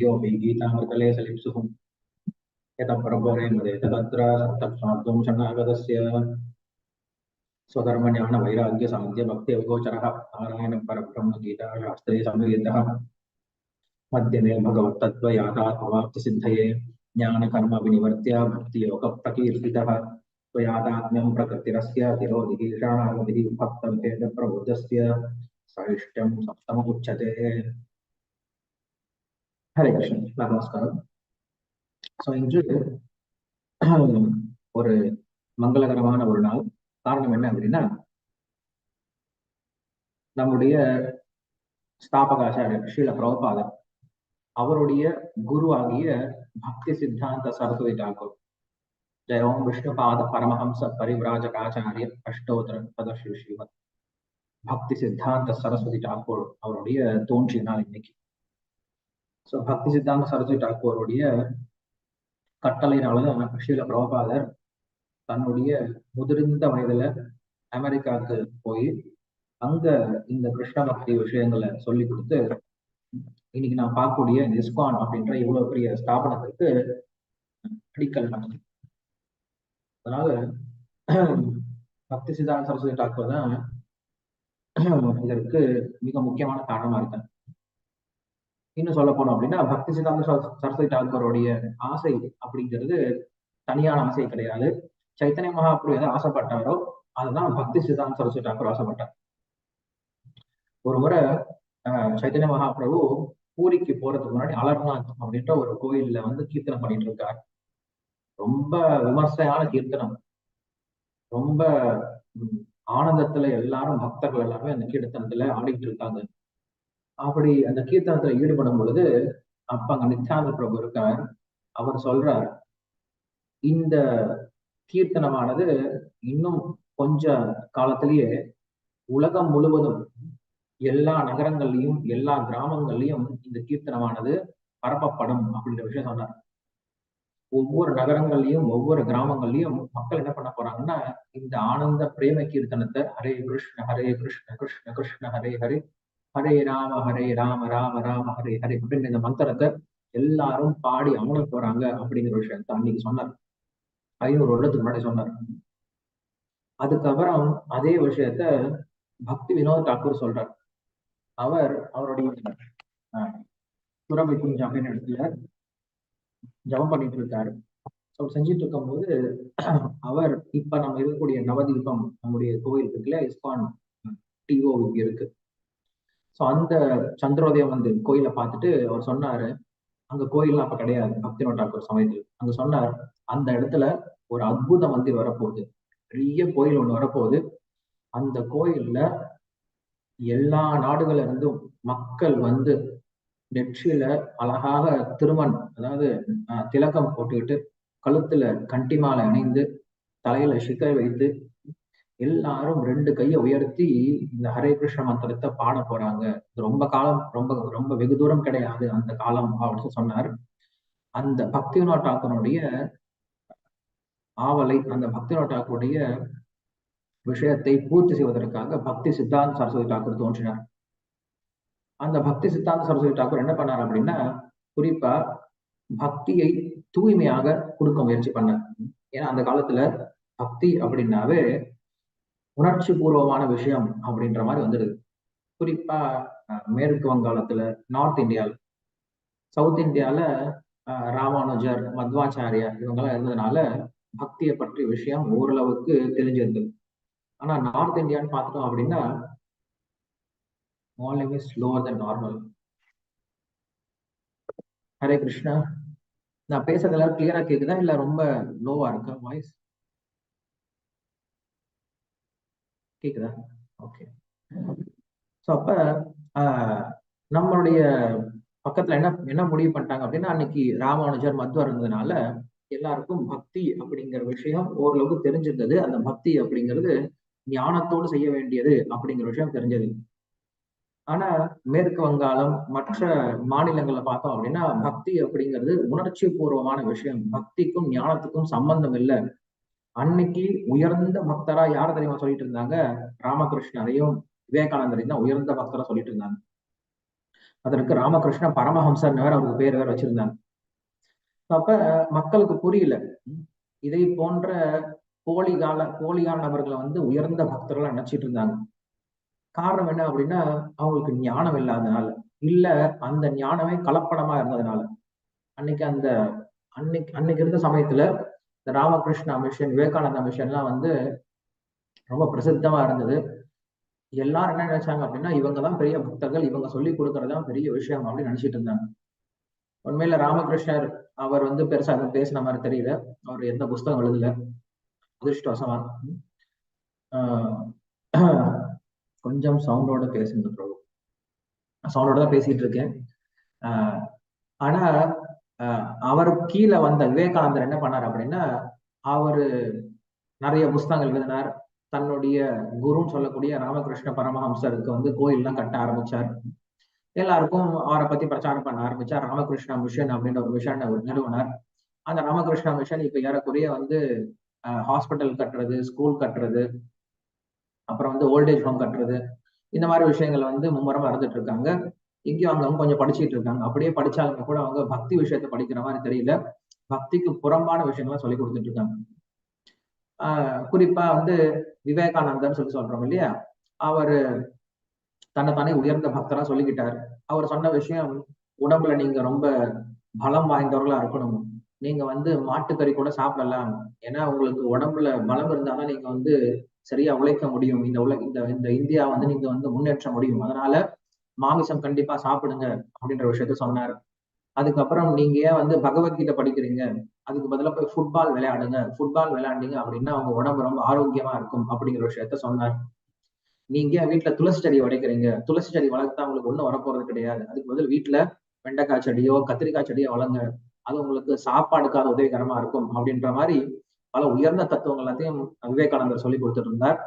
योऽपि गीतामृतलेशलिप्सुः यतः परपरेमदे तदत्र तत्स्वार्थं शरणागतस्य स्वधर्मज्ञानवैराग्यसाध्यभक्त्यवगोचरः नारायणं परब्रह्मगीताशास्त्रे सम्मिलितः मध्यमे भगवत्तत्त्वयातात्मवाप्तिसिद्धये ज्ञानकर्मविनिवर्त्य भक्तियोगप्रकीर्तितः। त्वयादात्म्यं प्रबोध से सहिष्ट सप्तम उच्यते ஹரே கிருஷ்ணன் நமஸ்காரம் ஸோ இன்று ஒரு மங்களகரமான ஒரு நாள். காரணம் என்ன அப்படின்னா நம்முடைய ஸ்தாபகாச்சாரியர் ஸ்ரீல பிரபுபாதர் அவருடைய குரு ஆகிய பக்தி சித்தாந்த சரஸ்வதி டாக்கூர் ஜெய ஓம் விஷ்ணுபாத பரமஹம்ச பரிவிராஜகாச்சாரிய அஷ்டோத்தர பதஸ்ரீ ஸ்ரீமத் பக்தி சித்தாந்த சரஸ்வதி டாக்கூர் அவருடைய தோன்றிய நாள் இன்னைக்கு. ஸோ பக்தி சித்தாந்த சரஸ்வதி டாக்கூருடைய கட்டளையினால ஸ்ரீல பிரபுபாதர் தன்னுடைய முதிர்ந்த வயதுல அமெரிக்காவுக்கு போய் அங்க இந்த கிருஷ்ண பக்தி விஷயங்களை சொல்லி கொடுத்து இன்னைக்கு நான் பார்க்கக்கூடிய நிஸ்கான் அப்படின்ற இவ்வளவு பெரிய ஸ்தாபனத்திற்கு அடிக்கல் நடந்தது அதனால பக்தி சித்தாந்த சரஸ்வதி டாக்கூர் தான் இதற்கு மிக முக்கியமான காரணமா இருக்கேன் இன்னும் சொல்ல போனோம் அப்படின்னா பக்தி சித்தாந்த சரஸ்வதி டாக்கருடைய ஆசை அப்படிங்கிறது தனியான ஆசை கிடையாது. சைத்தன்ய மகாபுரு எதை ஆசைப்பட்டாரோ அதுதான் பக்தி சித்தாந்த சரஸ்வதி டாக்கூர் ஆசைப்பட்டார். ஒரு முறை சைத்தன்ய மகாபிரபு பூரிக்கு போறதுக்கு முன்னாடி அலர்நாத் அப்படின்ற ஒரு கோயில்ல வந்து கீர்த்தனம் பண்ணிட்டு இருக்கார் ரொம்ப விமர்சையான கீர்த்தனம். ரொம்ப ஆனந்தத்துல எல்லாரும் பக்தர்கள் எல்லாமே அந்த கீர்த்தனத்துல ஆடிட்டு இருக்காங்க அப்படி அந்த கீர்த்தனத்துல ஈடுபடும் பொழுது அப்ப அங்க நித்யானந்த பிரபு இருக்கார். அவர் சொல்றார் இந்த கீர்த்தனமானது இன்னும் கொஞ்ச காலத்திலேயே உலகம் முழுவதும் எல்லா நகரங்கள்லயும் எல்லா கிராமங்கள்லயும் இந்த கீர்த்தனமானது பரப்பப்படும் அப்படின்ற விஷயம் சொன்னார். ஒவ்வொரு நகரங்கள்லயும் ஒவ்வொரு கிராமங்கள்லயும் மக்கள் என்ன பண்ண போறாங்கன்னா இந்த ஆனந்த பிரேம கீர்த்தனத்தை ஹரே கிருஷ்ண ஹரே கிருஷ்ண கிருஷ்ண கிருஷ்ண ஹரே ஹரே ஹரே ராம ஹரே ராம ராம ராம ஹரே ஹரே அப்படின்ற இந்த மந்திரத்தை எல்லாரும் பாடி அமல போறாங்க அப்படிங்கிற விஷயத்த அன்னைக்கு சொன்னார். ஐநூறு வருடத்துக்கு முன்னாடி சொன்னார். அதுக்கப்புறம் அதே விஷயத்த பக்தி வினோத் தாக்கூர் சொல்றார். அவர் அவருடைய துறவை குஞ்சு அப்படின்னு இடத்துல ஜபம் பண்ணிட்டு இருக்காரு. அவர் செஞ்சுட்டு இருக்கும் போது அவர் இப்ப நம்ம இருக்கக்கூடிய நவதீபம் நம்முடைய கோயில் இருக்குல்ல இஸ்கான் டிஓ இருக்கு. ஸோ அந்த சந்திரோதயம் வந்து கோயிலை பார்த்துட்டு அவர் சொன்னாரு அங்க கோயில்லாம் அப்ப கிடையாது பக்தினோ டாக்கூர் சமயத்தில். அங்க சொன்னார் அந்த இடத்துல ஒரு அற்புத மந்திர் வரப்போகுது. பெரிய கோயில் ஒன்று வரப்போகுது. அந்த கோயில்ல எல்லா நாடுகள்ல இருந்தும் மக்கள் வந்து நெற்றியில அழகாக திருமண் அதாவது திலக்கம் போட்டுக்கிட்டு கழுத்துல கண்டிமாலை அணிந்து தலையில சிக்கல் வைத்து எல்லாரும் ரெண்டு கையை உயர்த்தி இந்த ஹரே கிருஷ்ண மந்திரத்தை பாட போறாங்க. ரொம்ப காலம் ரொம்ப ரொம்ப வெகு தூரம் கிடையாது அந்த காலம் அப்படின்னு சொன்னார். அந்த பக்தி டாக்கனுடைய ஆவலை அந்த பக்தி டாக்கருடைய விஷயத்தை பூர்த்தி செய்வதற்காக பக்தி சித்தாந்த சரஸ்வதி டாக்கூர் தோன்றினார். அந்த பக்தி சித்தாந்த சரஸ்வதி டாக்கூர் என்ன பண்ணார் அப்படின்னா குறிப்பா பக்தியை தூய்மையாக கொடுக்க முயற்சி பண்ணார். ஏன்னா அந்த காலத்துல பக்தி அப்படின்னாவே உணர்ச்சி பூர்வமான விஷயம் அப்படின்ற மாதிரி வந்துடுது. குறிப்பா மேற்கு வங்காளத்துல நார்த் இந்தியாவில் சவுத் இந்தியால ராமானுஜர் மத்வாச்சாரியா இவங்கெல்லாம் இருந்ததுனால பக்தியை பற்றிய விஷயம் ஓரளவுக்கு தெரிஞ்சிருந்தது. ஆனா நார்த் இந்தியான்னு பார்த்துட்டோம் அப்படின்னா volume is lower then normal Hare Krishna. நான் பேசுறது எல்லாரும் கிளியரா கேக்குதா? இல்ல ரொம்ப லோவா இருக்கா வாய்ஸ் கேக்குதா? ஓகே ஸோ அப்ப நம்மளுடைய பக்கத்துல என்ன என்ன முடிவு பண்ணிட்டாங்க அப்படின்னா அன்னைக்கு ராமானுஜர் மத்வர் இருந்ததுனால எல்லாருக்கும் பக்தி அப்படிங்கிற விஷயம் ஓரளவுக்கு தெரிஞ்சிருந்தது. அந்த பக்தி அப்படிங்கிறது ஞானத்தோடு செய்ய வேண்டியது அப்படிங்கிற விஷயம் தெரிஞ்சது. ஆனா மேற்கு வங்காளம் மற்ற மாநிலங்களை பார்த்தோம் அப்படின்னா பக்தி அப்படிங்கிறது உணர்ச்சி பூர்வமான விஷயம். பக்திக்கும் ஞானத்துக்கும் சம்பந்தம் இல்லை. அன்னைக்கு உயர்ந்த பக்தரா யார் தெரியுமா சொல்லிட்டு இருந்தாங்க? ராமகிருஷ்ணரையும் விவேகானந்தரையும் தான் உயர்ந்த பக்தரா சொல்லிட்டு இருந்தாங்க. அதற்கு ராமகிருஷ்ண பரமஹம்சர் வேற அவருக்கு பேர் வேற வச்சிருந்தாங்க. அப்ப மக்களுக்கு புரியல. இதை போன்ற போலி கால போலியான நபர்களை வந்து உயர்ந்த பக்தர்களா நினைச்சிட்டு இருந்தாங்க. காரணம் என்ன அப்படின்னா அவங்களுக்கு ஞானம் இல்லாதனால இல்ல அந்த ஞானமே கலப்படமா இருந்ததுனால. அன்னைக்கு அந்த அன்னைக்கு அன்னைக்கு இருந்த சமயத்துல இந்த ராமகிருஷ்ணா மிஷன் விவேகானந்தா மிஷன்லாம் வந்து ரொம்ப பிரசித்தமா இருந்தது. எல்லாரும் என்ன நினைச்சாங்க அப்படின்னா இவங்க தான் பெரிய பக்தர்கள் இவங்க சொல்லி கொடுக்கறதுதான் பெரிய விஷயம் அப்படின்னு நினைச்சிட்டு இருந்தாங்க. உண்மையில ராமகிருஷ்ணர் அவர் வந்து பெருசா பேசின மாதிரி தெரியல. அவர் எந்த புஸ்தகம் எழுதல. அதிர்ஷ்டவசமா. கொஞ்சம் சவுண்டோட பேசுங்க ப்ரோ சவுண்டோட தான் பேசிட்டு இருக்கேன். ஆனா அவர் கீழே வந்த விவேகானந்தர் என்ன பண்ணார் அப்படின்னா அவரு நிறைய புஸ்தகங்கள் எழுதினார். தன்னுடைய குருன்னு சொல்லக்கூடிய ராமகிருஷ்ண பரமஹம்சருக்கு வந்து கோயில்லாம் கட்ட ஆரம்பிச்சார். எல்லாருக்கும் அவரை பத்தி பிரச்சாரம் பண்ண ஆரம்பிச்சார். ராமகிருஷ்ணா மிஷன் அப்படின்ற ஒரு மிஷன் அவர் நிறுவனார். அந்த ராமகிருஷ்ணா மிஷன் இப்ப ஏறக்குறைய வந்து ஹாஸ்பிட்டல் கட்டுறது ஸ்கூல் கட்டுறது அப்புறம் வந்து ஓல்டேஜ் ஹோம் கட்டுறது இந்த மாதிரி விஷயங்கள் வந்து மும்முரமா இருந்துட்டு இருக்காங்க. இங்கேயும் அவங்க கொஞ்சம் படிச்சுட்டு இருக்காங்க. அப்படியே படிச்சாலுமே கூட அவங்க பக்தி விஷயத்த படிக்கிற மாதிரி தெரியல. பக்திக்கு புறம்பான விஷயங்கள்லாம் சொல்லி கொடுத்துட்டு இருக்காங்க. ஆஹ் குறிப்பா வந்து விவேகானந்தர் சொல்லி சொல்றோம் இல்லையா? அவரு தன்னை தானே உயர்ந்த பக்தரா சொல்லிக்கிட்டார். அவர் சொன்ன விஷயம் உடம்புல நீங்க ரொம்ப பலம் வாய்ந்தவர்களா இருக்கணும். நீங்க வந்து மாட்டுக்கறி கூட சாப்பிடலாம். ஏன்னா உங்களுக்கு உடம்புல பலம் இருந்தாலும் நீங்க வந்து சரியா உழைக்க முடியும். இந்த உல இந்த இந்த இந்தியா வந்து நீங்க வந்து முன்னேற்ற முடியும். அதனால மாமிசம் கண்டிப்பா சாப்பிடுங்க அப்படின்ற விஷயத்த சொன்னார். அதுக்கப்புறம் நீங்க ஏன் வந்து பகவத்கீதை படிக்கிறீங்க? அதுக்கு பதிலாக போய் ஃபுட்பால் விளையாடுங்க. ஃபுட்பால் விளையாண்டீங்க அப்படின்னா அவங்க உடம்பு ரொம்ப ஆரோக்கியமா இருக்கும் அப்படிங்கிற விஷயத்த சொன்னார். நீங்க வீட்டுல துளசி செடி உடைக்கிறீங்க துளசி செடி வளர்த்தா உங்களுக்கு ஒண்ணும் வரப்போறது கிடையாது. அதுக்கு பதில் வீட்டுல வெண்டைக்காய் செடியோ கத்திரிக்காய் செடியோ வளங்க அது உங்களுக்கு சாப்பாடுக்காக உதவிகரமா இருக்கும் அப்படின்ற மாதிரி பல உயர்ந்த தத்துவங்கள் எல்லாத்தையும் விவேகானந்தர் சொல்லி கொடுத்துட்டு இருந்தார்.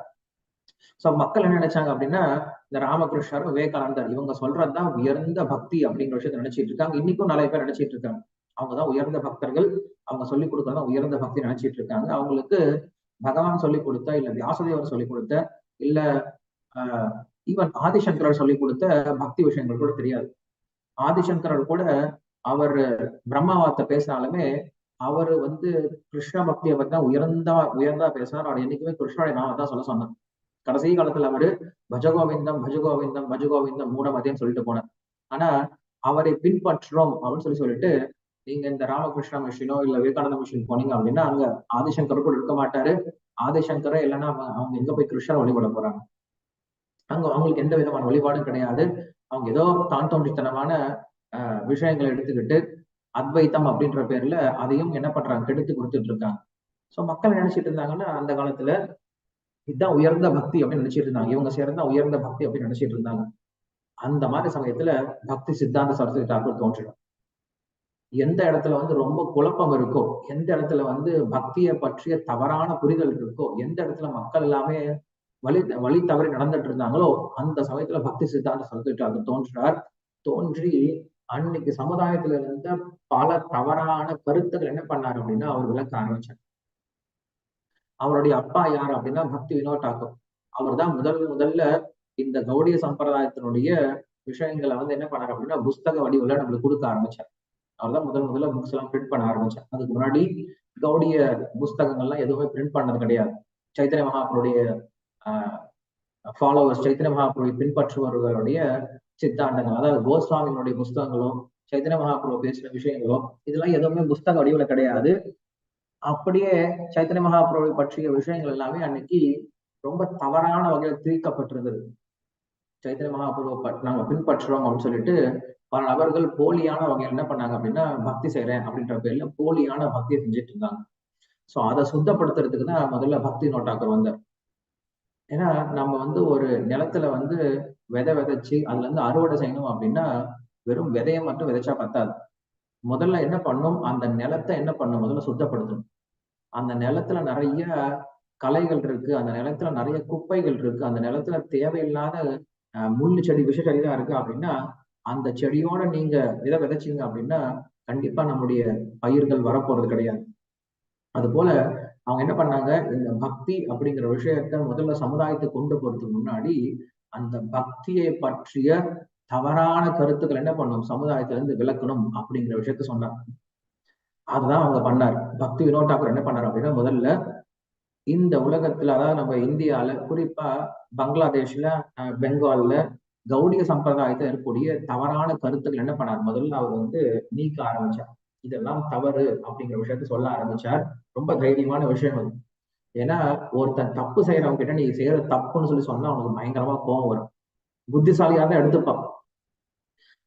சோ மக்கள் என்ன நினைச்சாங்க அப்படின்னா இந்த ராமகிருஷ்ணர் விவேகானந்தர் இவங்க சொல்றதுதான் உயர்ந்த பக்தி அப்படிங்கிற விஷயத்த நினைச்சிட்டு இருக்காங்க. இன்னைக்கும் நிறைய பேர் நினைச்சிட்டு இருக்காங்க. அவங்கதான் உயர்ந்த பக்தர்கள். அவங்க சொல்லிக் கொடுக்கறதா உயர்ந்த பக்தி நினைச்சிட்டு இருக்காங்க. அவங்களுக்கு பகவான் சொல்லிக் கொடுத்த இல்ல வியாசதேவர் சொல்லிக் கொடுத்த இல்ல ஆஹ் ஈவன் ஆதிசங்கரர் சொல்லிக் கொடுத்த பக்தி விஷயங்கள் கூட தெரியாது. ஆதிசங்கரர் கூட அவர் பிரம்மாவார்த்தை பேசினாலுமே அவர் வந்து கிருஷ்ண பக்தியை பத்தி தான் உயர்ந்தா உயர்ந்தா பேசினார் அவர் என்னைக்குமே கிருஷ்ணனுடைய நாம தான் சொல்ல சொன்னார் கடைசி காலத்துல அவரு பஜகோவிந்தம் பஜகோவிந்தம் பஜகோவிந்தம் மூடமதேன்னு சொல்லிட்டு போனார். ஆனா அவரை பின்பற்றுறோம் அப்படின்னு சொல்லி சொல்லிட்டு நீங்க இந்த ராமகிருஷ்ணா மிஷினோ இல்ல விவேகானந்த மிஷின் போனீங்க அப்படின்னா அங்க ஆதிசங்கர் கூட இருக்க மாட்டாரு. ஆதிசங்கரே இல்லைன்னா அவங்க எங்க போய் கிருஷ்ணர் வழிபட போறாங்க? அங்க அவங்களுக்கு எந்த விதமான வழிபாடும் கிடையாது. அவங்க ஏதோ தான் தோன்றித்தனமான ஆஹ் விஷயங்களை எடுத்துக்கிட்டு அத்வைத்தம் அப்படின்ற பேர்ல அதையும் என்ன பண்றாங்க? கெடுத்து கொடுத்துட்டு இருக்காங்க. சோ மக்கள் நினைச்சிட்டு இருந்தாங்கன்னா அந்த காலத்துல இதுதான் உயர்ந்த பக்தி அப்படின்னு நினைச்சிட்டு இருந்தாங்க. இவங்க சேர்ந்தா உயர்ந்த பக்தி அப்படின்னு நினைச்சிட்டு இருந்தாங்க. அந்த மாதிரி சமயத்துல பக்தி சித்தாந்த சரஸ்வதி தாக்கூர் தோன்றிடும் எந்த இடத்துல வந்து ரொம்ப குழப்பம் இருக்கோ எந்த இடத்துல வந்து பக்தியை பற்றிய தவறான புரிதல் இருக்கோ எந்த இடத்துல மக்கள் எல்லாமே வழி வழி தவறி நடந்துட்டு இருந்தாங்களோ அந்த சமயத்துல பக்தி சித்தாந்த சரஸ்வதி தாக்கூர் தோன்றினார். தோன்றி அன்னைக்கு சமுதாயத்துல இருந்த பல தவறான கருத்துக்கள் என்ன பண்ணாரு அப்படின்னா அவர் விளக்க ஆரம்பிச்சார் அவருடைய அப்பா யார் அப்படின்னா பக்தி வினோத் டாக்கூர் அவர் தான் முதல் முதல்ல இந்த கௌடிய சம்பிரதாயத்தினுடைய விஷயங்களை வந்து என்ன பண்ணார் அப்படின்னா புஸ்தக வடிவில் நம்மளுக்கு கொடுக்க ஆரம்பிச்சார். அவர் தான் முதல் முதல்ல புக்ஸ் எல்லாம் பிரிண்ட் பண்ண ஆரம்பிச்சார். அதுக்கு முன்னாடி கௌடிய புஸ்தகங்கள்லாம் எதுவுமே பிரிண்ட் பண்ணது கிடையாது. சைத்தன்ய மகாபுருடைய ஆஹ் ஃபாலோவர்ஸ் சைத்தன்ய மகாபுருவை பின்பற்றுபவர்களுடைய சித்தாண்டங்கள் அதாவது கோஸ்வாமியினுடைய புஸ்தகங்களோ சைத்தன்ய மகாபுரு பேசின விஷயங்களோ இதெல்லாம் எதுவுமே புஸ்தக வடிவில் கிடையாது. அப்படியே சைத்தன்ய மகாபுருவை பற்றிய விஷயங்கள் எல்லாமே அன்னைக்கு ரொம்ப தவறான வகையில் திரிக்கப்பட்டிருந்தது. சைத்தன்ய மகாபுருவை நாங்க பின்பற்றுறோம் அப்படின்னு சொல்லிட்டு பல நபர்கள் போலியான வகையில் என்ன பண்ணாங்க அப்படின்னா பக்தி செய்யறேன் அப்படின்ற பேர்ல போலியான பக்தியை செஞ்சுட்டு இருந்தாங்க. சோ அதை சுத்தப்படுத்துறதுக்கு தான் முதல்ல பக்தி நோட்டாக்கர் வந்தார். ஏன்னா நம்ம வந்து ஒரு நிலத்துல வந்து விதை விதைச்சு அதுல இருந்து அறுவடை செய்யணும் அப்படின்னா வெறும் விதையை மட்டும் விதைச்சா பத்தாது. முதல்ல என்ன பண்ணும்? அந்த நிலத்தை என்ன பண்ணும்? முதல்ல சுத்தப்படுத்தணும். அந்த நிலத்துல நிறைய களைகள் இருக்கு. அந்த நிலத்துல நிறைய குப்பைகள் இருக்கு. அந்த நிலத்துல தேவையில்லாத முள்ளு செடி விஷ செடிதான் இருக்கு அப்படின்னா அந்த செடியோட நீங்க விதை விதைச்சீங்க அப்படின்னா கண்டிப்பா நம்முடைய பயிர்கள் வரப்போறது கிடையாது. அது போல அவங்க என்ன பண்ணாங்க? இந்த பக்தி அப்படிங்கிற விஷயத்த முதல்ல சமுதாயத்தை கொண்டு போறதுக்கு முன்னாடி அந்த பக்தியை பற்றிய தவறான கருத்துக்கள் என்ன பண்ணும்? சமுதாயத்துல இருந்து விளக்கணும் அப்படிங்கிற விஷயத்த சொன்னார் அதுதான் அவங்க பண்ணார். பக்தி வினோத் தாக்கூர் என்ன பண்ணார் அப்படின்னா முதல்ல இந்த உலகத்துல அதாவது நம்ம இந்தியால குறிப்பா பங்களாதேஷ்ல பெங்கால்ல கௌடிய சம்பிரதாயத்தில் இருக்கக்கூடிய தவறான கருத்துக்கள் என்ன பண்ணார்? முதல்ல அவர் வந்து நீக்க ஆரம்பிச்சார். இதெல்லாம் தவறு அப்படிங்கிற விஷயத்த சொல்ல ஆரம்பிச்சார். ரொம்ப தைரியமான விஷயம் அது ஏன்னா ஒருத்தன் தப்பு செய்யறவங்க கிட்ட நீ செய்யற தப்புன்னு சொல்லி சொன்னா அவனுக்கு பயங்கரமா கோவம் வரும். புத்திசாலியா தான் எடுத்துப்பான்.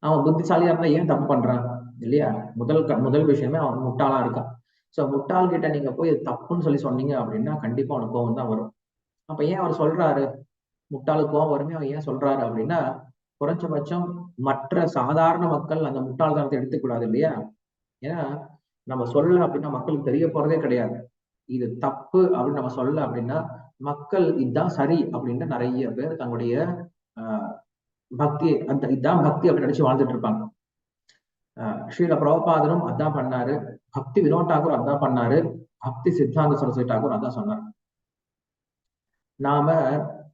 அவன் புத்திசாலியா இருந்தா ஏன் தப்பு பண்றான்? இல்லையா? முதல் க- முதல் விஷயமே அவன் முட்டாளா இருக்கான். சோ முட்டாள் கிட்ட நீங்க போய் தப்புன்னு சொல்லி சொன்னீங்க அப்படின்னா கண்டிப்பா அவனுக்கு கோவம் தான் வரும். அப்ப ஏன் அவர் சொல்றாரு? முட்டாளுக்கு கோவம் வருமே அவன் ஏன் சொல்றாரு அப்படின்னா குறைஞ்சபட்சம் மற்ற சாதாரண மக்கள் அந்த முட்டாள்தனத்தை எடுத்துக்கூடாது இல்லையா? ஏன்னா நம்ம சொல்ல அப்படின்னா மக்களுக்கு தெரிய போறதே கிடையாது. இது தப்பு அப்படின்னு நம்ம சொல்ல அப்படின்னா மக்கள் இதுதான் சரி அப்படின்னு நிறைய பேர் தங்களுடைய ஆஹ், பக்தி அந்த இதான் பக்தி அப்படின்னு நினைச்சு வாழ்ந்துட்டு இருப்பாங்க. ஸ்ரீல பிரபாதரும் அதான் பண்ணாரு. பக்தி வினோத் டாகூர் அதான் பண்ணாரு. பக்தி சித்தாந்த சரஸ்வதி டாகூர் அதான் சொன்னார். நாம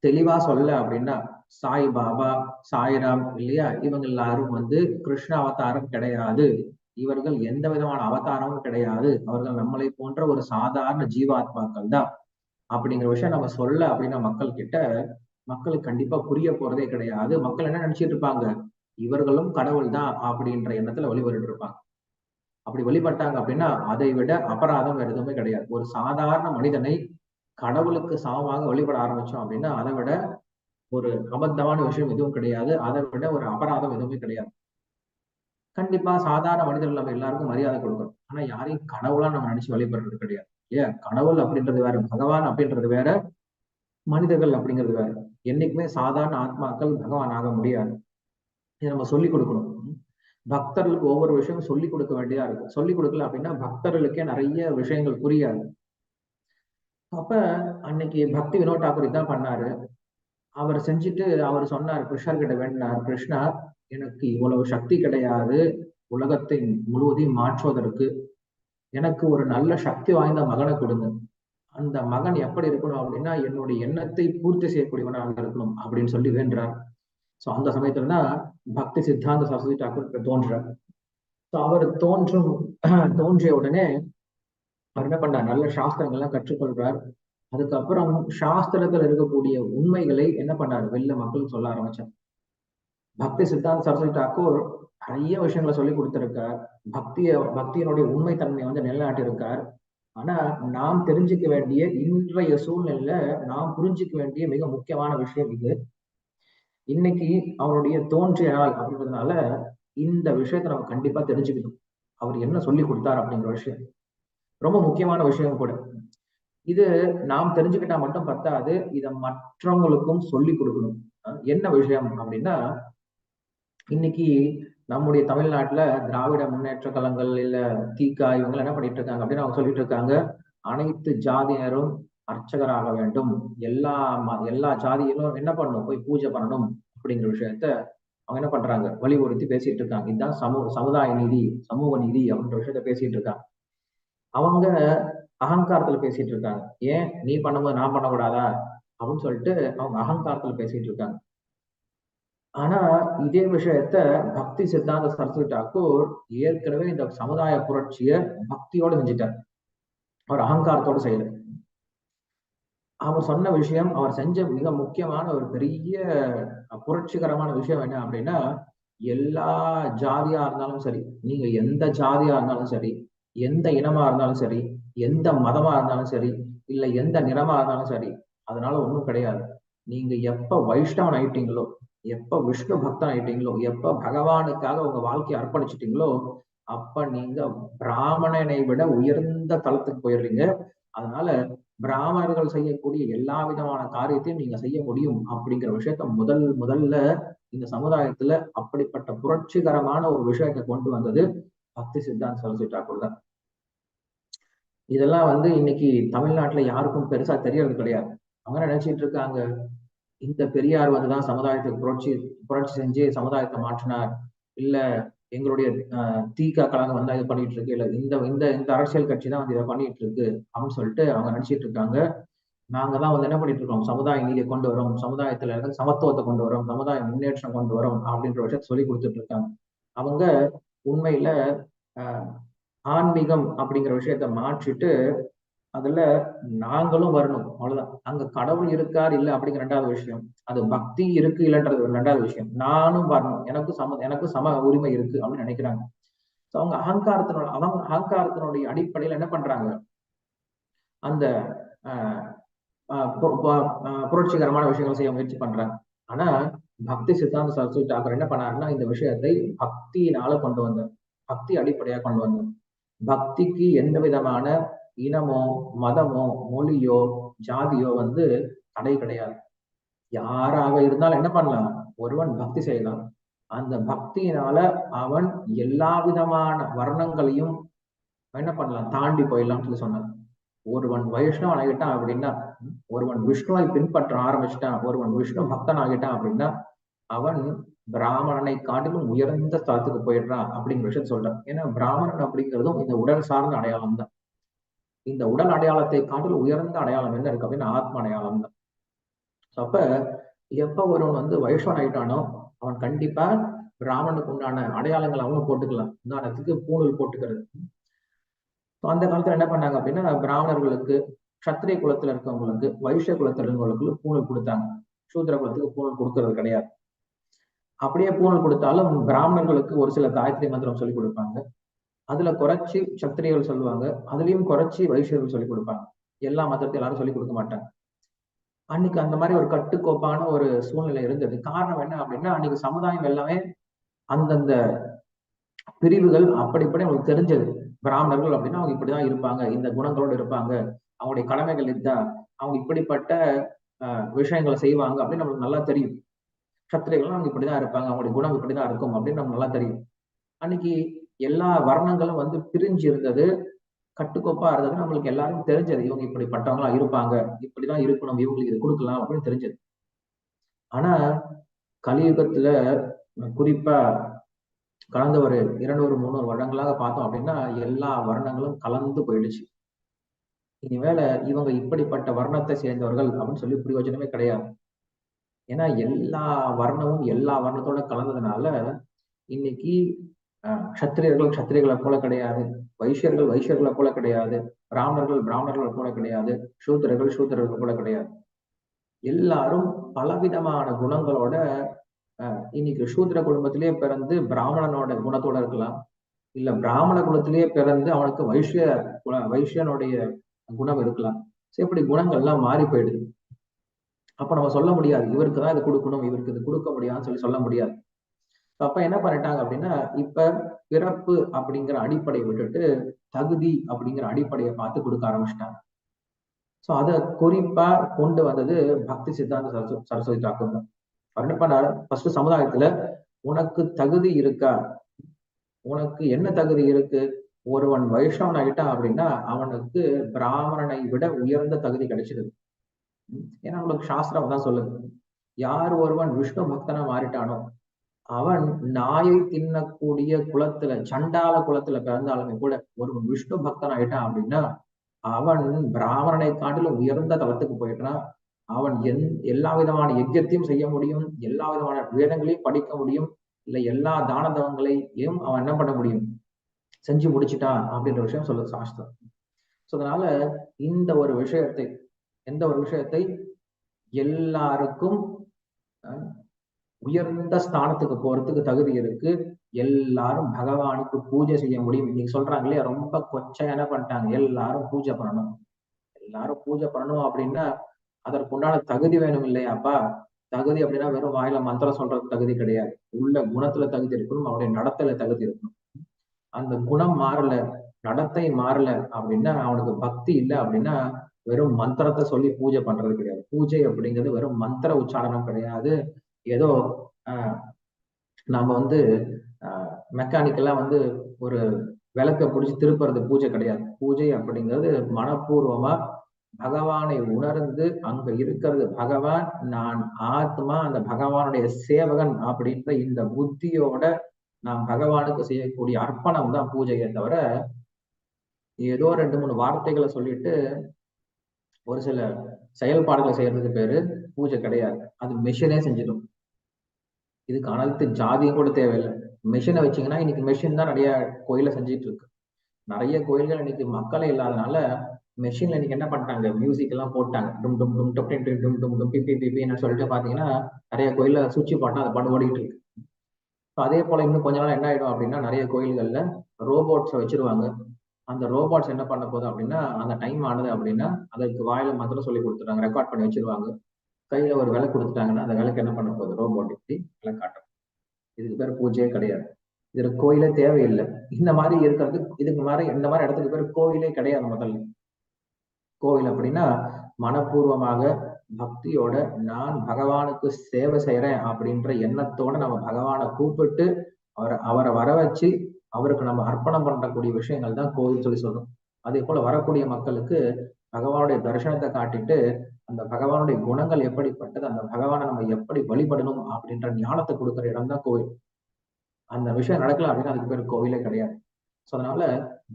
தெளிவா சொல்ல அப்படின்னா சாய் பாபா சாய்ராம் இல்லையா? இவங்க எல்லாரும் வந்து கிருஷ்ண அவதாரம் கிடையாது. இவர்கள் எந்த விதமான அவதாரமும் கிடையாது. அவர்கள் நம்மளை போன்ற ஒரு சாதாரண ஜீவாத்மாக்கள் தான் அப்படிங்கிற விஷயம் நம்ம சொல்ல அப்படின்னா மக்கள் கிட்ட மக்களுக்கு கண்டிப்பா புரிய போறதே கிடையாது. மக்கள் என்ன நினைச்சிட்டு இருப்பாங்க? இவர்களும் கடவுள் தான் அப்படின்ற எண்ணத்துல வழிபட்டு இருப்பாங்க அப்படி வழிபட்டாங்க அப்படின்னா அதை விட அபராதம் வேற எதுவுமே கிடையாது. ஒரு சாதாரண மனிதனை கடவுளுக்கு சமமாக வழிபட ஆரம்பிச்சோம் அப்படின்னா அதை விட ஒரு அபத்தமான விஷயம் எதுவும் கிடையாது. அதை விட ஒரு அபராதம் எதுவுமே கிடையாது. கண்டிப்பா சாதாரண மனிதர்கள் நம்ம எல்லாருக்கும் மரியாதை கொடுக்கணும். ஆனா யாரையும் கடவுளா நம்ம நினைச்சு வழிபடுறது கிடையாது. ஏன்? கடவுள் அப்படின்றது வேற பகவான் அப்படின்றது வேற மனிதர்கள் அப்படிங்கிறது வேற. என்னைக்குமே சாதாரண ஆத்மாக்கள் பகவான் ஆக முடியாது. இதை நம்ம சொல்லிக் கொடுக்கணும். பக்தர்களுக்கு ஒவ்வொரு விஷயமும் சொல்லி கொடுக்க வேண்டியதா இருக்கு. சொல்லி கொடுக்கல அப்படின்னா பக்தர்களுக்கே நிறைய விஷயங்கள் புரியாது. அப்ப அன்னைக்கு பக்தி வினோத் டாக்கூர் இதான் பண்ணாரு. அவர் செஞ்சுட்டு அவர் சொன்னார் கிருஷ்ணர் கிட்ட வேண்டினார். கிருஷ்ணா எனக்கு இவ்வளவு சக்தி கிடையாது. உலகத்தை முழுவதையும் மாற்றுவதற்கு எனக்கு ஒரு நல்ல சக்தி வாய்ந்த மகனை கொடுங்க. அந்த மகன் எப்படி இருக்கணும் அப்படின்னா என்னுடைய எண்ணத்தை பூர்த்தி செய்யக்கூடியவனாக இருக்கணும் அப்படின்னு சொல்லி வேண்டார் சோ அந்த சமயத்துல பக்தி சித்தாந்த சரஸ்வதி டாக்கூர் தோன்றார். சோ அவர் தோன்றும் தோன்றிய உடனே அவர் என்ன பண்றார்? நல்ல சாஸ்திரங்கள்லாம் கற்றுக்கொள்றார். அதுக்கப்புறம் சாஸ்திரத்துல இருக்கக்கூடிய உண்மைகளை என்ன பண்ணார் வெளில மக்கள் சொல்ல ஆரம்பிச்சார். பக்தி சித்தாந்த சரஸ்வதி டாக்கூர் நிறைய விஷயங்களை சொல்லி கொடுத்திருக்கார். பக்திய பக்தியினுடைய உண்மை தன்மையை வந்து நிலைநாட்டியிருக்கார். ஆனா நாம் தெரிஞ்சுக்க வேண்டிய இன்றைய சூழ்நிலையில நாம் புரிஞ்சுக்க வேண்டிய மிக முக்கியமான விஷயம் இது. இன்னைக்கு அவருடைய தோன்றிய நாள் அப்படின்றதுனால இந்த விஷயத்த நம்ம கண்டிப்பா தெரிஞ்சுக்கணும். அவர் என்ன சொல்லி கொடுத்தார் அப்படிங்கிற விஷயம். ரொம்ப முக்கியமான விஷயம் கூட. இது நாம் தெரிஞ்சுக்கிட்டா மட்டும் பத்தாது இதை மற்றவங்களுக்கும் சொல்லி கொடுக்கணும். என்ன விஷயம் அப்படின்னா இன்னைக்கு நம்முடைய தமிழ்நாட்டுல திராவிட முன்னேற்ற கழகங்கள் இல்ல தீகா இவங்க என்ன பண்ணிட்டு இருக்காங்க அப்படின்னு அவங்க சொல்லிட்டு இருக்காங்க. அனைத்து ஜாதியினரும் அர்ச்சகராக வேண்டும். எல்லா எல்லா ஜாதியிலும் என்ன பண்ணணும்? போய் பூஜை பண்ணணும் அப்படிங்கிற விஷயத்த அவங்க என்ன பண்றாங்க? வலியுறுத்தி பேசிட்டு இருக்காங்க. இதுதான் சமூக சமுதாய நீதி சமூக நீதி அப்படின்ற விஷயத்த பேசிட்டு இருக்காங்க. அவங்க அகங்காரத்துல பேசிட்டு இருக்காங்க. ஏன்? நீ பண்ணும்போது நான் பண்ணக்கூடாதா? அப்படின்னு சொல்லிட்டு அவங்க அகங்காரத்துல பேசிட்டு இருக்காங்க. ஆனா இதே விஷயத்த பக்தி சித்தாந்த சரஸ்வதி டாக்கூர் ஏற்கனவே இந்த சமுதாய புரட்சிய பக்தியோட செஞ்சிட்டார் அவர் அகங்காரத்தோட செய்யல. அவர் சொன்ன விஷயம் அவர் செஞ்ச மிக முக்கியமான ஒரு பெரிய புரட்சிகரமான விஷயம் என்ன அப்படின்னா எல்லா ஜாதியா இருந்தாலும் சரி நீங்க எந்த ஜாதியா இருந்தாலும் சரி எந்த இனமா இருந்தாலும் சரி எந்த மதமா இருந்தாலும் சரி இல்ல எந்த நிறமா இருந்தாலும் சரி அதனால ஒண்ணும் கிடையாது. நீங்க எப்ப வைஷ்ணவன் ஆயிட்டீங்களோ எப்ப விஷ்ணு பக்தன் ஆயிட்டீங்களோ எப்ப பகவானுக்காக உங்க வாழ்க்கையை அர்ப்பணிச்சிட்டீங்களோ அப்ப நீங்க பிராமணனை விட உயர்ந்த தளத்துக்கு போயிடுறீங்க. அதனால பிராமணர்கள் செய்யக்கூடிய எல்லா விதமான காரியத்தையும் நீங்க செய்ய முடியும் அப்படிங்கிற விஷயத்த முதல் முதல்ல இந்த சமுதாயத்துல அப்படிப்பட்ட புரட்சிகரமான ஒரு விஷயத்தை கொண்டு வந்தது பக்தி சித்தாந்த் சரஸ்வதி டாக்கூர் தான். இதெல்லாம் வந்து இன்னைக்கு தமிழ்நாட்டுல யாருக்கும் பெருசா தெரியறது கிடையாது. அவங்க நினைச்சிட்டு இருக்காங்க? இந்த பெரியார் வந்துதான் சமுதாயத்துக்கு புரட்சி புரட்சி செஞ்சு சமுதாயத்தை மாற்றினார். இல்ல எங்களுடைய அஹ், தீகா கழகம் வந்து இது பண்ணிட்டு இருக்கு. இல்ல இந்த இந்த இந்த அரசியல் கட்சி தான் வந்து இதை பண்ணிட்டு இருக்கு அப்படின்னு சொல்லிட்டு அவங்க நினைச்சிட்டு இருக்காங்க. நாங்க தான் வந்து என்ன பண்ணிட்டு இருக்கோம்? சமுதாய நீதியை கொண்டு வரோம். சமுதாயத்துல இருந்து சமத்துவத்தை கொண்டு வரோம். சமுதாய முன்னேற்றம் கொண்டு வரோம் அப்படின்ற விஷயத்த சொல்லி கொடுத்துட்டு இருக்காங்க. அவங்க உண்மையில ஆன்மீகம் அப்படிங்கிற விஷயத்த மாற்றிட்டு அதுல நாங்களும் வரணும் அவ்வளவுதான். அங்க கடவுள் இருக்கார் இல்ல அப்படிங்கிற ரெண்டாவது விஷயம். அது பக்தி இருக்கு இல்லைன்றது ஒரு ரெண்டாவது விஷயம். நானும் வரணும். எனக்கு சம எனக்கும் சம உரிமை இருக்கு அப்படின்னு நினைக்கிறாங்க. அவங்க அகங்காரத்தினோட அவங்க அகங்காரத்தினுடைய அடிப்படையில என்ன பண்றாங்க? அந்த புரட்சிகரமான விஷயங்கள் செய்ய முயற்சி பண்றாங்க. ஆனா பக்தி சித்தாந்த சரஸ்வதி தாக்கர் என்ன பண்ணாருன்னா இந்த விஷயத்தை பக்தியினால கொண்டு வந்தார். பக்தி அடிப்படையா கொண்டு வந்தார். பக்திக்கு எந்த விதமான இனமோ மதமோ மொழியோ ஜாதியோ வந்து தடை கிடையாது. யாராக இருந்தாலும் என்ன பண்ணலாம்? ஒருவன் பக்தி செய்யலாம். அந்த பக்தியினால அவன் எல்லா விதமான வர்ணங்களையும் என்ன பண்ணலாம்? தாண்டி போயிடலாம்னு சொல்லி சொன்னான் ஒருவன் வைஷ்ணவன் ஆகிட்டான் அப்படின்னா ஒருவன் விஷ்ணுவை பின்பற்ற ஆரம்பிச்சிட்டான் ஒருவன் விஷ்ணு பக்தன் ஆகிட்டான் அப்படின்னா அவன் பிராமணனை காட்டிலும் உயர்ந்த ஸ்தலத்துக்கு போயிடுறான் அப்படிங்கிற விஷயத்த சொல்றான் ஏன்னா பிராமணன் அப்படிங்கிறதும் இந்த உடல் சார்ந்த அடையாளம் தான் இந்த உடல் அடையாளத்தை காட்டில் உயர்ந்த அடையாளம் என்ன இருக்கு அப்படின்னா ஆத்ம அடையாளம் தான். அப்ப எப்ப ஒருவன் வந்து வைஷ்ணவன் ஆயிட்டானோ அவன் கண்டிப்பா பிராமனுக்கு உண்டான அடையாளங்கள் அவனும் போட்டுக்கலாம். உதாரணத்துக்கு பூணூல் போட்டுக்கிறது. அந்த காலத்துல என்ன பண்ணாங்க அப்படின்னா பிராமணர்களுக்கு சத்திரிய குலத்துல இருக்கவங்களுக்கு வைஷ்ய குலத்துல இருக்கவங்களுக்கு பூணல் கொடுத்தாங்க. சூத்திர குலத்துக்கு பூணல் கொடுக்கறது கிடையாது. அப்படியே பூணல் கொடுத்தாலும் பிராமணர்களுக்கு ஒரு சில காயத்ரி மந்திரம் சொல்லி கொடுப்பாங்க. அதுல குறைச்சி சத்திரியர்கள் சொல்லுவாங்க. அதுலயும் குறைச்சி வைஷ்யர்கள் சொல்லி கொடுப்பாங்க. எல்லா மதத்தையும் எல்லாரும் சொல்லி கொடுக்க மாட்டாங்க. அன்னைக்கு அந்த மாதிரி ஒரு கட்டுக்கோப்பான ஒரு சூழ்நிலை இருந்தது. காரணம் என்ன அப்படின்னா அன்னைக்கு சமுதாயம் எல்லாமே அந்தந்த பிரிவுகள் அப்படி இப்படி அவங்களுக்கு தெரிஞ்சது. பிராமணர்கள் அப்படின்னா அவங்க இப்படிதான் இருப்பாங்க. இந்த குணங்களோடு இருப்பாங்க. அவங்களுடைய கடமைகள் இதுதான் அவங்க இப்படிப்பட்ட விஷயங்களை செய்வாங்க அப்படின்னு நம்மளுக்கு நல்லா தெரியும். சத்திரிகளும் அவங்க இப்படிதான் இருப்பாங்க. அவங்களுடைய குணம் இப்படிதான் இருக்கும் அப்படின்னு நமக்கு நல்லா தெரியும். அன்னைக்கு எல்லா வர்ணங்களும் வந்து பிரிஞ்சு இருந்தது கட்டுக்கோப்பா இருந்தது. நம்மளுக்கு எல்லாரும் தெரிஞ்சது இவங்க இப்படிப்பட்டவங்களா இருப்பாங்க இப்படிதான் இருக்கணும் இவங்களுக்கு இது கொடுக்கலாம் அப்படின்னு தெரிஞ்சது. ஆனா கலியுகத்துல குறிப்பா கலந்த ஒரு இருநூறு முந்நூறு வருடங்களாக பார்த்தோம் அப்படின்னா எல்லா வர்ணங்களும் கலந்து போயிடுச்சு. இனிமேல இவங்க இப்படிப்பட்ட வர்ணத்தை சேர்ந்தவர்கள் அப்படின்னு சொல்லி பிரயோஜனமே கிடையாது. ஏன்னா எல்லா வர்ணமும் எல்லா வர்ணத்தோட கலந்ததுனால இன்னைக்கு கத்திரியர்கள் கத்திரிகளை போல கிடையாது. வைஷ்யர்கள் வைஷ்யர்களை போல கிடையாது. பிராமணர்கள் பிராமணர்களை போல கிடையாது. சூத்திரர்கள் சூத்திரர்கள் போல கிடையாது. எல்லாரும் பலவிதமான குணங்களோட இன்னைக்கு சூத்திர குடும்பத்திலேயே பிறந்து பிராமணனோட குணத்தோட இருக்கலாம். இல்ல பிராமண குலத்திலேயே பிறந்து அவனுக்கு வைஷ்ய வைஷ்யனுடைய குணம் இருக்கலாம். சரி இப்படி குணங்கள்லாம் மாறி போயிடுது. அப்ப நம்ம சொல்ல முடியாது. இவருக்கு தான் இது கொடுக்கணும் இவருக்கு இது கொடுக்க முடியாதுன்னு சொல்லி சொல்ல முடியாது. அப்ப என்ன பண்ணிட்டாங்க அப்படின்னா இப்ப பிறப்பு அப்படிங்கிற அடிப்படையை விட்டுட்டு தகுதி அப்படிங்கிற அடிப்படையை பார்த்து கொடுக்க ஆரம்பிச்சிட்டாங்க. சோ அதை குறிப்பா கொண்டு வந்தது பக்தி சித்தாந்த சரஸ்வ சரஸ்வதி தாக்கூர் தான். அவர் என்ன பண்ணாரு? ஃபர்ஸ்ட் சமுதாயத்துல உனக்கு தகுதி இருக்கா? உனக்கு என்ன தகுதி இருக்கு? ஒருவன் வைஷ்ணவன் ஆகிட்டான் அப்படின்னா அவனுக்கு பிராமணனை விட உயர்ந்த தகுதி கிடைச்சிருது. ஏன்னா நம்மளுக்கு சாஸ்திரம் தான் சொல்லுது. யார் ஒருவன் விஷ்ணு பக்தனா மாறிட்டானோ அவன் நாயை தின்னக்கூடிய குலத்துல சண்டால குலத்துல பிறந்தாலுமே கூட ஒரு விஷ்ணு பக்தன் ஆயிட்டான் அப்படின்னா அவன் பிராமணனை காட்டிலும் உயர்ந்த தளத்துக்கு போயிட்டான். அவன் எந் எல்லா விதமான யஜ்யத்தையும் செய்ய முடியும் எல்லா விதமான வேதங்களையும் படிக்க முடியும் இல்ல எல்லா தான தவங்களையும் அவன் என்ன பண்ண முடியும்? செஞ்சு முடிச்சிட்டான் அப்படின்ற விஷயம் சொல்லுது சாஸ்திரம். ஸோ அதனால இந்த ஒரு விஷயத்தை எந்த ஒரு விஷயத்தை எல்லாருக்கும் உயர்ந்த ஸ்தானத்துக்கு போறதுக்கு தகுதி இருக்கு எல்லாரும் பகவானுக்கு பூஜை செய்ய முடியும். இன்னைக்கு சொல்றாங்க இல்லையா ரொம்ப கொச்சம் என்ன பண்ணிட்டாங்க? எல்லாரும் பூஜை பண்ணணும். எல்லாரும் பூஜை பண்ணணும் அப்படின்னா அதற்குண்டான தகுதி வேணும் இல்லையாப்பா தகுதி அப்படின்னா வெறும் வாயில மந்திரம் சொல்றது தகுதி கிடையாது. உள்ள குணத்துல தகுதி இருக்கணும் அவனுடைய நடத்துல தகுதி இருக்கணும். அந்த குணம் மாறல நடத்தை மாறல அப்படின்னா அவனுக்கு பக்தி இல்லை அப்படின்னா வெறும் மந்திரத்தை சொல்லி பூஜை பண்றது கிடையாது. பூஜை அப்படிங்கிறது வெறும் மந்திர உச்சாரணம் கிடையாது. ஏதோ நாம் வந்து மெக்கானிக்கெல்லாம் வந்து ஒரு விளக்க பிடிச்சி திருப்புறது பூஜை கிடையாது. பூஜை அப்படிங்கிறது மனப்பூர்வமா பகவானை உணர்ந்து அங்க இருக்கிறது. பகவான் நான் ஆத்மா அந்த பகவானுடைய சேவகன் அப்படின்ற இந்த புத்தியோட நாம் பகவானுக்கு செய்யக்கூடிய அர்ப்பணம் தான் பூஜையை தவிர ஏதோ ரெண்டு மூணு வார்த்தைகளை சொல்லிட்டு ஒரு சில செயல்பாடுகளை செய்யறதுக்கு பேரு பூஜை கிடையாது. அது மிஷினே செஞ்சிடும். இதுக்கு அனைத்து ஜாதியும் கூட தேவையில்லை. மிஷினை வச்சிங்கன்னா இன்னைக்கு மிஷின் தான் நிறைய கோயில செஞ்சிட்டு இருக்கு. நிறைய கோயில்கள் இன்னைக்கு மக்களே இல்லாதனால மெஷின்ல இன்னைக்கு என்ன பண்ணிட்டாங்க மியூசிக் எல்லாம் போட்டாங்க. டும் டும் டும் டப் டும் டும் டும் டும் பிபி பிபின்னு சொல்லிட்டு பாத்தீங்கன்னா நிறைய கோயில சுவிட்ச் போட்டா அது பாட்டு ஓடிட்டு இருக்கு. So அதே போல இன்னும் கொஞ்ச நாள் என்ன ஆயிடும் அப்படின்னா நிறைய கோயில்கள்ல ரோபோட்ஸை வச்சிருவாங்க. அந்த ரோபோட்ஸ் என்ன பண்ண போகுது அப்படின்னா அந்த டைம் ஆனது அப்படின்னா அதற்கு வாயில மந்திரம் சொல்லி கொடுத்துட்டாங்க ரெக்கார்ட் பண்ணி வச்சிருவாங்க. கையில ஒரு விலை கொடுத்துட்டாங்கன்னா அந்த விலைக்கு என்ன பண்ண போகுது? ரோபோட் இப்படி விலை காட்டும். இதுக்கு பேர் பூஜையே கிடையாது. இதுல கோயிலே தேவையில்லை. இந்த மாதிரி இருக்கிறது இதுக்கு மாதிரி இந்த மாதிரி இடத்துக்கு பேர் கோயிலே கிடையாது முதல்ல. கோவில் அப்படின்னா மனப்பூர்வமாக பக்தியோட நான் பகவானுக்கு சேவை செய்யறேன் அப்படின்ற எண்ணத்தோட நம்ம பகவானை கூப்பிட்டு அவரை அவரை வர வச்சு அவருக்கு நம்ம அர்ப்பணம் பண்ணக்கூடிய விஷயங்கள் தான் கோவில் சொல்லி சொல்றோம். அதே போல வரக்கூடிய மக்களுக்கு பகவானுடைய தரிசனத்தை காட்டிட்டு அந்த பகவானுடைய குணங்கள் எப்படிப்பட்டது அந்த பகவானை நம்ம எப்படி வழிபடணும் அப்படின்ற ஞானத்தை கொடுக்குற இடம் தான் கோவில். அந்த விஷயம் நடக்கல அப்படின்னா அதுக்கு பேர் கோவிலே கிடையாது. ஸோ அதனால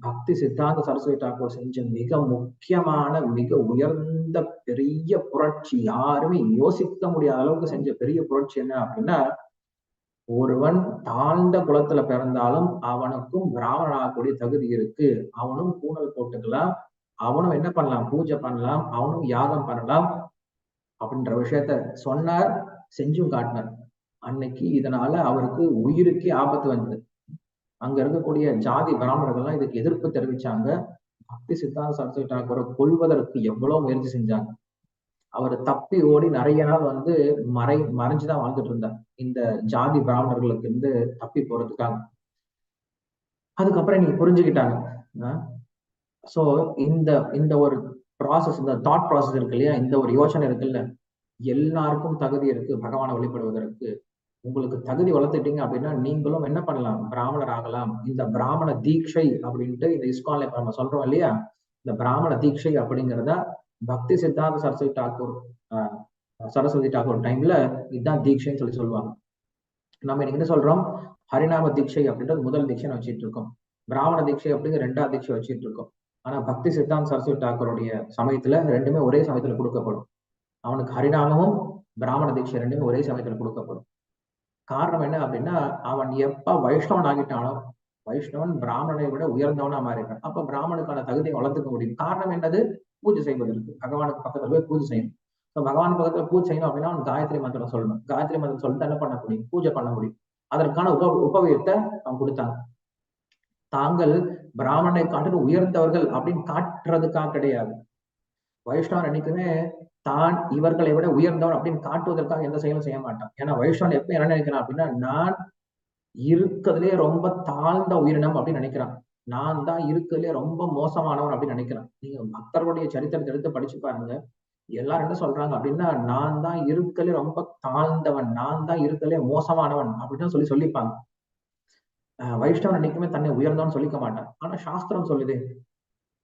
பக்தி சித்தாந்த சரஸ்வதி தாக்கூர் செஞ்ச மிக முக்கியமான மிக உயர்ந்த பெரிய புரட்சி யாருமே யோசிக்க முடியாத அளவுக்கு செஞ்ச பெரிய புரட்சி என்ன அப்படின்னா ஒருவன் தாழ்ந்த குலத்துல பிறந்தாலும் அவனுக்கும் பிராமணாக்கூடிய தகுதி இருக்கு. அவனும் கூணல் போட்டுக்கலாம் அவனும் என்ன பண்ணலாம்? பூஜை பண்ணலாம். அவனும் யாகம் பண்ணலாம் அப்படின்ற விஷயத்த சொன்னார் செஞ்சும் காட்டினார். அன்னைக்கு இதனால அவருக்கு உயிருக்கே ஆபத்து வந்தது. அங்க இருக்கக்கூடிய ஜாதி பிராமணர்கள்லாம் இதுக்கு எதிர்ப்பு தெரிவிச்சாங்க. பக்தி சித்தாந்த சரஸ்வதி டாக்கூரை கொள்வதற்கு எவ்வளவு முயற்சி செஞ்சாங்க. அவர் தப்பி ஓடி நிறைய நாள் வந்து மறை மறைஞ்சுதான் வாழ்ந்துட்டு இருந்தார். இந்த ஜாதி பிராமணர்களுக்கு இருந்து தப்பி போறதுக்காக. அதுக்கப்புறம் நீங்க புரிஞ்சுக்கிட்டாங்க. ஸோ இந்த இந்த ஒரு ப்ராசஸ் இந்த தாட் ப்ராசஸ் இருக்கு இல்லையா? இந்த ஒரு யோசனை இருக்குல்ல எல்லாருக்கும் தகுதி இருக்கு பகவானை வழிபடுவதற்கு. உங்களுக்கு தகுதி வளர்த்துட்டீங்க அப்படின்னா நீங்களும் என்ன பண்ணலாம்? பிராமணர் ஆகலாம். இந்த பிராமண தீட்சை அப்படின்ட்டு இந்த இஸ்கான்ல நம்ம சொல்றோம் இல்லையா? இந்த பிராமண தீட்சை அப்படிங்கிறத பக்தி சித்தாந்த சரஸ்வதி டாக்கூர் சரஸ்வதி டாக்கூர் டைம்ல இதுதான் தீட்சைன்னு சொல்லி சொல்லுவாங்க. நம்ம இன்னைக்கு என்ன சொல்றோம்? ஹரிநாம தீட்சை அப்படின்றது முதல் தீட்சைன்னு வச்சுட்டு இருக்கோம். பிராமண தீட்சை அப்படிங்கிற ரெண்டாவது தீட்சை வச்சுட்டு இருக்கோம். ஆனா பக்தி சித்தாந்த சரஸ்வதி தாக்கருடைய சமயத்துல ரெண்டுமே ஒரே சமயத்துல கொடுக்கப்படும். அவனுக்கு ஹரிநாமமும் பிராமண தீட்சை ரெண்டுமே ஒரே சமயத்துல கொடுக்கப்படும். காரணம் என்ன அப்படின்னா அவன் எப்ப வைஷ்ணவன் ஆகிட்டானோ வைஷ்ணவன் பிராமணனை விட உயர்ந்தவனா மாறிட்டான் அப்ப பிராமணுக்கான தகுதியை வளர்த்துக்க முடியும். காரணம் என்னது? பூஜை செய்வதற்கு பகவானுக்கு பக்கத்துல போய் பூஜை செய்யணும். இப்போ பகவான் பக்கத்துல பூஜை செய்யணும் அப்படின்னா அவன் காயத்ரி மந்திரம் சொல்லணும். காயத்ரி மந்திரம் சொல்லிட்டு என்ன பண்ண முடியும்? பூஜை பண்ண முடியும். அதற்கான உப உபவியத்தை அவன் கொடுத்தாங்க தாங்கள் பிராமணனை காட்டு உயர்ந்தவர்கள் அப்படின்னு காட்டுறதுக்காக கிடையாது. வைஷ்ணவன் என்னைக்குமே தான் இவர்களை விட உயர்ந்தவன் அப்படின்னு காட்டுவதற்காக எந்த செயலும் செய்ய மாட்டான். ஏன்னா வைஷ்ணவன் எப்ப என்ன நினைக்கிறான் அப்படின்னா நான் இருக்கிறதுலே ரொம்ப தாழ்ந்த உயிரினம் அப்படின்னு நினைக்கிறான். நான் தான் இருக்கிறதுலே ரொம்ப மோசமானவன் அப்படின்னு நினைக்கிறான். நீங்க பக்தர்களுடைய சரித்திரத்தை எடுத்து படிச்சு பாருங்க. எல்லாரும் என்ன சொல்றாங்க அப்படின்னா நான் தான் இருக்கலே ரொம்ப தாழ்ந்தவன் நான் தான் இருக்கலே மோசமானவன் அப்படின்னு சொல்லி சொல்லிப்பாங்க. வைஷ்ணவன் என்னைக்குமே தன்னை உயர்ந்தவன் சொல்லிக்க மாட்டான். ஆனா சாஸ்திரம் சொல்லுது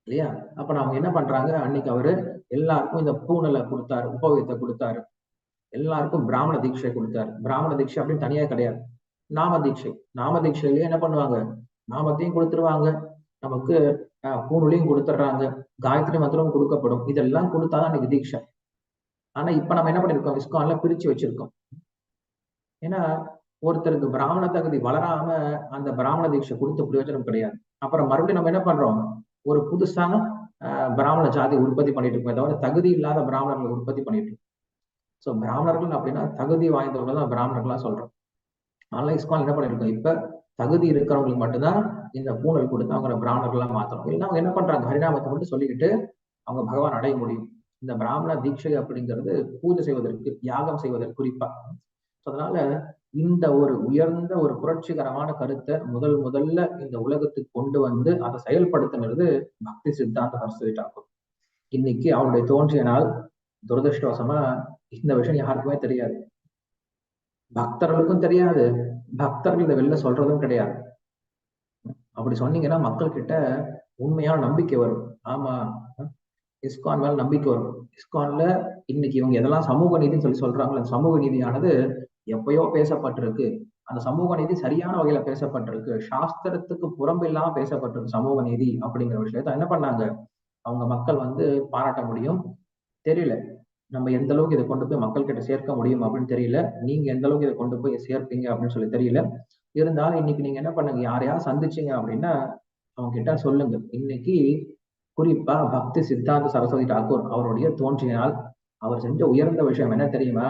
இல்லையா? அப்ப அவங்க என்ன பண்றாங்க? அன்னைக்கு அவரு எல்லாருக்கும் இந்த பூனலை கொடுத்தாரு உபவயத்தை கொடுத்தாரு. எல்லாருக்கும் பிராமண தீட்சை கொடுத்தாரு. பிராமண தீட்சை அப்படின்னு தனியா கிடையாது. நாம தீட்சை. நாம தீட்சையிலேயே என்ன பண்ணுவாங்க? நாமத்தையும் கொடுத்துருவாங்க. நமக்கு பூணுலையும் கொடுத்துட்றாங்க. காயத்ரி மந்திரம் கொடுக்கப்படும். இதெல்லாம் கொடுத்தாதான் அன்னைக்கு தீட்சை. ஆனா இப்ப நம்ம என்ன பண்ணிருக்கோம்? இஸ்கான்ல பிரிச்சு வச்சிருக்கோம். ஏன்னா ஒருத்தருக்கு பிராமண தகுதி வளராம அந்த பிராமண தீட்சை கொடுத்த பிரயோஜனம் கிடையாது. அப்புறம் மறுபடியும் நம்ம என்ன பண்றோம்? ஒரு புதுசான பிராமண ஜாதி உற்பத்தி பண்ணிட்டு இருக்கோம் தவிர தகுதி இல்லாத பிராமணர்களை உற்பத்தி பண்ணிட்டு இருக்கோம். ஸோ பிராமணர்கள் அப்படின்னா தகுதி வாய்ந்தவங்க தான் பிராமணர்களா சொல்றோம். அதனால இஸ்கான் என்ன பண்ணிருக்கோம்? இப்ப தகுதி இருக்கிறவங்களுக்கு மட்டும்தான் இந்த பூணல் கொடுத்து அவங்க பிராமணர்களா மாத்தணும். இல்லைன்னா அவங்க என்ன பண்றாங்க? ஹரிநாமத்தை மட்டும் சொல்லிக்கிட்டு அவங்க பகவான் அடைய முடியும். இந்த பிராமண தீட்சை அப்படிங்கிறது பூஜை செய்வதற்கு யாகம் செய்வதற்கு குறிப்பா. அதனால இந்த ஒரு உயர்ந்த ஒரு புரட்சிகரமான கருத்தை முதல் முதல்ல இந்த உலகத்துக்கு கொண்டு வந்து அதை செயல்படுத்தினது பக்தி சித்தாந்த சரஸ்வதி டாக்கூர் இன்னைக்கு அவருடைய தோன்றிய நாள் துரதிருஷ்டவசமா இந்த விஷயம் யாருக்குமே தெரியாது. பக்தர்களுக்கும் தெரியாது. பக்தர்கள் இதை வெளில சொல்றதும் கிடையாது. அப்படி சொன்னீங்கன்னா மக்கள் கிட்ட உண்மையான நம்பிக்கை வரும். ஆமா. இஸ்கான் மேல நம்பிக்கை வரும். இஸ்கான்ல இன்னைக்கு இவங்க எதெல்லாம் சமூக நீதினு சொல்லி சொல்றாங்களோ அந்த சமூக நீதியானது எப்பயோ பேசப்பட்டிருக்கு. அந்த சமூக நீதி சரியான வகையில பேசப்பட்டிருக்கு. சாஸ்திரத்துக்கு புறம்பு இல்லாம பேசப்பட்டிருக்கு சமூக நீதி அப்படிங்கிற விஷயத்த என்ன பண்ணாங்க? அவங்க மக்கள் வந்து பாராட்ட முடியும். தெரியல. நம்ம எந்த அளவுக்கு இதை கொண்டு போய் மக்கள் கிட்ட சேர்க்க முடியும் அப்படின்னு தெரியல. நீங்க எந்த அளவுக்கு இதை கொண்டு போய் சேர்ப்பீங்க அப்படின்னு சொல்லி தெரியல. இருந்தாலும் இன்னைக்கு நீங்க என்ன பண்ணுங்க? யாரையாவது சந்திச்சீங்க அப்படின்னா அவங்க கிட்ட சொல்லுங்க. இன்னைக்கு குறிப்பா பக்தி சித்தாந்த சரஸ்வதி டாகூர் அவருடைய தோன்றினால் அவர் செஞ்ச உயர்ந்த விஷயம் என்ன தெரியுமா?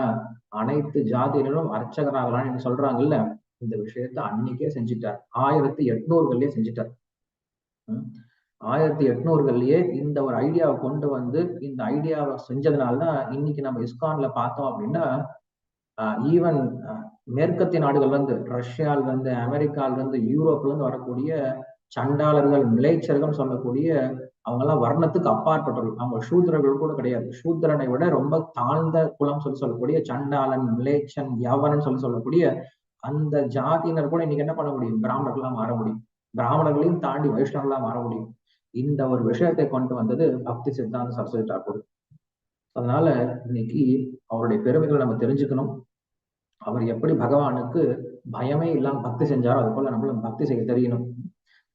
அனைத்து ஜாதியினரும் அர்ச்சகராகலாம்னு சொல்றாங்கல்ல இந்த விஷயத்த அன்னைக்கே செஞ்சுட்டார். ஆயிரத்தி எட்நூறுகள்லயே செஞ்சுட்டார். ஆயிரத்தி எட்நூறுகள்லயே இந்த ஒரு ஐடியாவை கொண்டு வந்து இந்த ஐடியாவை செஞ்சதுனாலதான் இன்னைக்கு நம்ம இஸ்கான்ல பார்த்தோம் அப்படின்னா ஈவன் மேற்கத்திய நாடுகள்ல இருந்து ரஷ்யால இருந்து அமெரிக்கால இருந்து யூரோப்ல இருந்து வரக்கூடிய சண்டாளர்கள் மிளைச்சர்கள் சொல்லக்கூடிய அவங்க எல்லாம் வர்ணத்துக்கு அப்பாற்பட்டவர்கள் அவங்க சூத்திரர்கள் கூட கிடையாது. சூத்திரனை விட ரொம்ப தாழ்ந்த குலம் சொல்லி சொல்லக்கூடிய சண்டாளன் மிலேச்சன் யவனன் சொல்லி சொல்லக்கூடிய அந்த ஜாதியினர் கூட இன்னைக்கு என்ன பண்ண முடியும்? பிராமணர்களா மாற முடியும். பிராமணர்களையும் தாண்டி வைஷ்ணவர்களா மாற முடியும். இந்த ஒரு விஷயத்தை கொண்டு வந்தது பக்தி சித்தாந்த சரஸ்வதி தாக்கூர். அதனால இன்னைக்கு அவருடைய பெருமைகளை நம்ம தெரிஞ்சுக்கணும். அவர் எப்படி பகவானுக்கு பயமே இல்லாம பக்தி செஞ்சாரோ அது போல நம்மளும் பக்தி செய்ய தெரியணும்.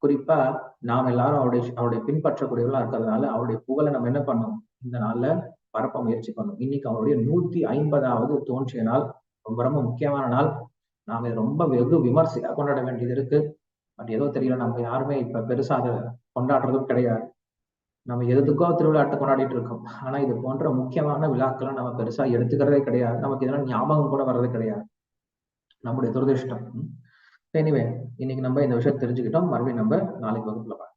குறிப்பா நாம் எல்லாரும் அவருடைய அவருடைய பின்பற்றக்கூடியவர்களா இருக்கிறதுனால அவருடைய புகழை நம்ம என்ன பண்ணணும்? இந்த நாள்ல பரப்ப முயற்சி பண்ணணும். இன்னைக்கு அவருடைய நூத்தி ஐம்பதாவது தோன்றிய நாள் ரொம்ப ரொம்ப முக்கியமான நாள். நாம ரொம்ப வெகு விமர்சையா கொண்டாட வேண்டியது இருக்கு. பட் ஏதோ தெரியல நம்ம யாருமே இப்ப பெருசா அதை கொண்டாடுறதும் கிடையாது. நம்ம எதுக்கோ திருவிழாட்டை கொண்டாடிட்டு இருக்கோம். ஆனா இது போன்ற முக்கியமான விழாக்களை நம்ம பெருசா எடுத்துக்கிறதே கிடையாது. நமக்கு இதெல்லாம் ஞாபகம் கூட வர்றது கிடையாது. நம்முடைய துரதிருஷ்டம். எனிவே இன்னைக்கு நம்ம இந்த விஷயம் தெரிஞ்சுக்கிட்டோம். மறுபடியும் நம்ம நாளைக்கு வகுப்புல பார்க்கலாம்.